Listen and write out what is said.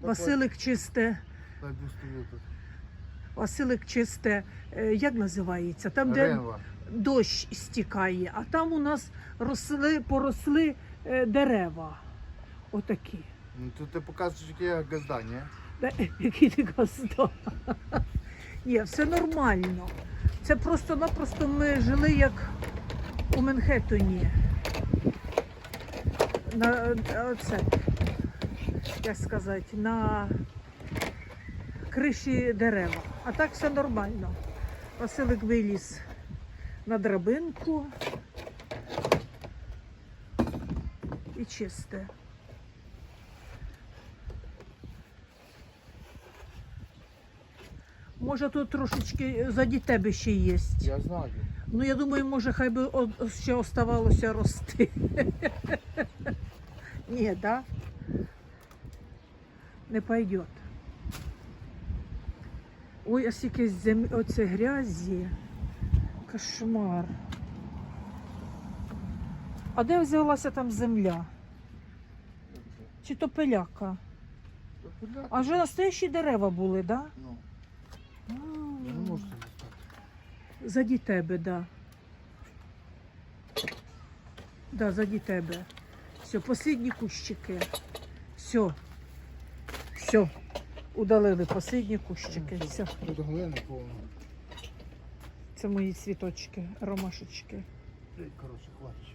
Василик чисте. Василик чисте, е, як називається? Там, де Рева. дощ стікає, а там у нас росли, поросли е, дерева. Отакі. Ну тут ти показуєш, яке я газда, ні? Та, Який ти казав? Ні, все нормально. Це просто-напросто ми жили як у Менхеттоні. На оце, як сказати, на криші дерева. А так все нормально. Василик виліз на драбинку і чисте. Може, тут трошечки заді тебе ще є. Я знаю. Ну, я думаю, може, хай би ще оставалося рости. Ні, да? Не пойдет. Ой, а скільки зем... оце грязі. Кошмар. А де взялася там земля? Чи то пиляка? А вже настоящі дерева були, так? Да? Ну, А. не можу. Заді тебе, да. Да, заді тебе. Все, последні кущики. Все. Все. Удалили последні кущики. Все. Це мої цвіточки, ромашечки. Коротше, хватить.